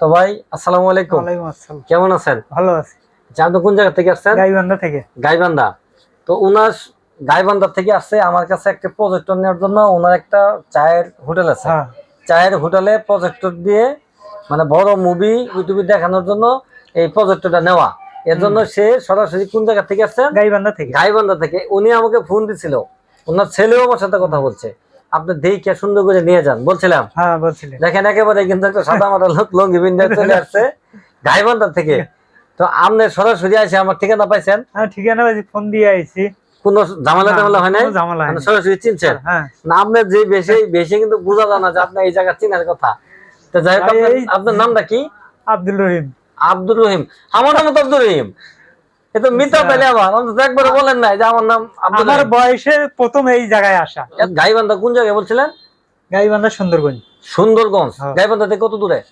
তো ভাই আসসালামু আলাইকুম। কেমন আছেন? ভালো আছি। আপনি কোন জায়গা থেকে আসছেন? গাইবান্ধা থেকে। গাইবান্ধা। তো গাইবান্ধা থেকে আসছে আমার কাছে একটা প্রজেক্টর নেওয়ার জন্য। ওনার একটা চায়ের হোটেল আছে। হ্যাঁ। চায়ের হোটেলে প্রজেক্টর দিয়ে মানে বড় মুভি ইউটিউবে দেখানোর জন্য এই প্রজেক্টরটা নেওয়া। এর জন্য সে সরাসরি কোন জায়গা থেকে আসছেন গাইবান্ধা থেকে। গাইবান্ধা থেকে। উনি আমাকে ফোন দিছিল। ওনার ছেলেও আমার সাথে কথা বলছে। আপনি দেখে সুন্দর করে নিয়ে যান বলছিলাম। হ্যাঁ বলছিলেন দেখেন একেবারে কিন্তু একটা সাদা মাটা লোক লঙ্গি বিন্দায় চলে আসছে গাইবান্ধা থেকে। তো আপনি সরাসরি আসে আমার ঠিকানা পাইছেন? হ্যাঁ ঠিকানা পাইছি ফোন দিয়ে আইছি। কোন ঝামেলা টামেলা হয় নাই? হয়নি। সরাসরি চিনছেন? হ্যাঁ না আপনার যে বেশি বেশি কিন্তু বোঝা যায় না যে আপনার এই জায়গা চিনার কথা। তো যাই হোক আপনার- নামটা কি? আব্দুল রহিম। আব্দুর রহিম। আমার নাম তো আব্দুর রহিম। আচ্ছা। পেলে আমার অন্তত একবার বলেন নাই যে আমার নাম আমার বয়সে প্রথম এই জায়গায় আসা। গাইবান্ধা কোন জায়গায় বলছিলেন? গাইবান্ধা সুন্দরগঞ্জ। সুন্দরগঞ্জ। হ্যাঁ। গাইবান্ধা থেকে কত দূরে?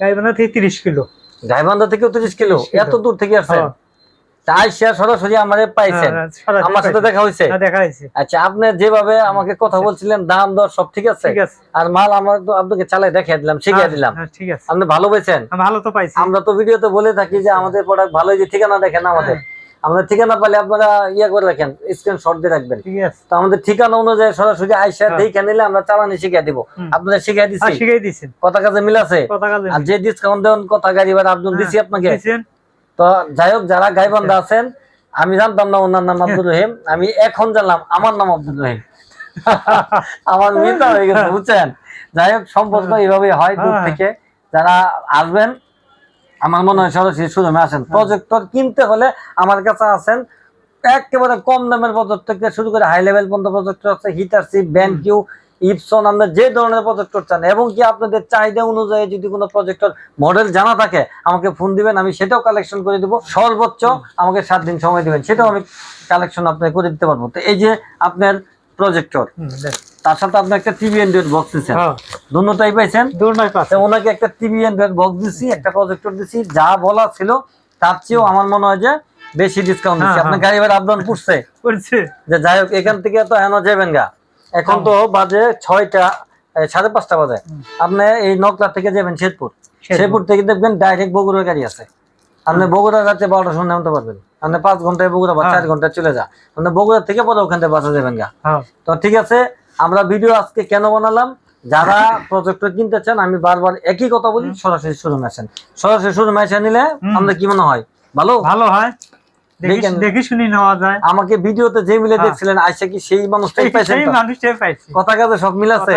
গাইবান্ধা থেকে তিরিশ কিলো। গাইবান্ধা থেকে তিরিশ কিলো। 30 কিলো। এত দূর থেকে আসছেন? হ্যাঁ। তাই সরাসরি আমারে পাইছেন? হ্যাঁ, আমার সাথে দেখা হয়েছে? হ্যাঁ, দেখা হয়েছে। আচ্ছা আপনি যেভাবে আমাকে কথা বলছিলেন দাম দর সব ঠিক আছে? আর মাল আমরা তো আপনাকে চালাই দেখিয়ে দিলাম শিখিয়ে হ্যাঁ, দিলাম। হ্যাঁ, আপনি ভালো পেয়েছেন ভালো তো পাইছি। আমরা তো ভিডিওতে বলে থাকি যে আমাদের প্রোডাক্ট ভালো যে ঠিকানা দেখেন আমাদের। হ্যাঁ। আমাদের ঠিকানা পেলে আপনারা ইয়ে করে রাখেন স্ক্রিনশট দিয়ে রাখবেন। তো আমাদের ঠিকানা অনুযায়ী সরাসরি আইসা হ্যাঁ। দেখে নিলে আমরা চালানি শিখিয়ে দিব। আপনারা শিখিয়ে দিচ্ছি কথা কাজে মিল আছে? আর যে ডিসকাউন্ট দেন কথা গাড়ি ভাড়া হ্যাঁ, দিছি আপনাকে? তো যাই হোক যারা গাইবান্ধা আছেন আমি জানতাম না ওনার নাম আব্দুল রহিম আমি এখন জানলাম আমার নাম আব্দুল রহিম। আমার মিতা হয়ে গেছে বুঝছেন? যাই হোক সম্পর্ক এইভাবে হয় দূর হ্যাঁ। থেকে। যারা আসবেন আমার মনে হয় সরাসরি সুরমে আসেন। প্রজেক্টর কিনতে হলে আমার কাছে আছেন একেবারে কম দামের প্রজেক্টর থেকে শুরু করে হাই লেভেল পর্যন্ত প্রজেক্টর আছে হিটার সি ব্যান্ড কিউ ইপসন আমরা যে ধরনের প্রজেক্টর চান এবং কি আপনাদের চাহিদা অনুযায়ী যদি কোনো প্রজেক্টর মডেল জানা থাকে আমাকে ফোন দিবেন আমি সেটাও কালেকশন করে দিব। সর্বোচ্চ আমাকে সাত দিন সময় দিবেন সেটাও আমি কালেকশন আপনাকে করে দিতে পারব। তো এই যে আপনার প্রজেক্টর তার সাথে আপনি একটা টিভি অ্যান্ড্রয়েড বক্স দিচ্ছেন দুটাই পাইছেন? ওনাকে একটা টিভি অ্যান্ড্রয়েড বক্স দিছি একটা প্রজেক্টর দিছি যা বলা ছিল তার চেয়েও আমার মনে হয় যে বেশি ডিসকাউন্ট দিচ্ছি হ্যাঁ, আপনার হ্যাঁ। গাড়ি ভাড়া আপডাউন পুষছে যে যাই হোক এখান থেকে তো হেন যাবেন গা। এখন তো বাজে ছয়টা সাড়ে পাঁচটা বাজে। আপনি এই নকলা থেকে যাবেন শেরপুর। শেরপুর। থেকে দেখবেন ডাইরেক্ট বগুড়ার গাড়ি আছে। আপনি বগুড়া রাতে বারোটার সময় নামতে পারবেন। আপনি পাঁচ ঘন্টায় বগুড়া বা হ্যাঁ। চার ঘন্টায় চলে যা। আপনি বগুড়া থেকে পরে ওখান থেকে বাসা যাবেন গা। হ্যাঁ। তো ঠিক আছে আমরা ভিডিও আজকে কেন বানালাম? যারা প্রজেক্টর কিনতে চান আমি বারবার একই কথা বলি সরাসরি শোরুমে আসেন। সরাসরি শোরুমে এসে নিলে। আমাদের কি মনে হয়? ভালো? ভালো হয়। দেখি শুনি নেওয়া যায় আমাকে ভিডিওতে যে মিলে হ্যাঁ। দেখছিলেন আইসা কি সেই মানুষটাই সেই পাইছেন সেই মানুষটাই পাইছি কথা কাজে সব মিল আছে।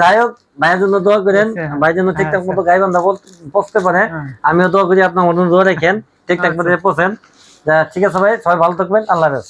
যাই হোক ভাইয়ের জন্য দোয়া করেন আচ্ছা, হ্যাঁ। ভাই যেন ঠিকঠাক আচ্ছা। মতো গাই বান্ধা পৌঁছতে পারে হ্যাঁ। আমিও দোয়া করি আপনার মতন দোয়া রাখেন ঠিকঠাক মতো আচ্ছা। পৌঁছেন ঠিক আছে ভাই সবাই ভালো থাকবেন আল্লাহ হাফেজ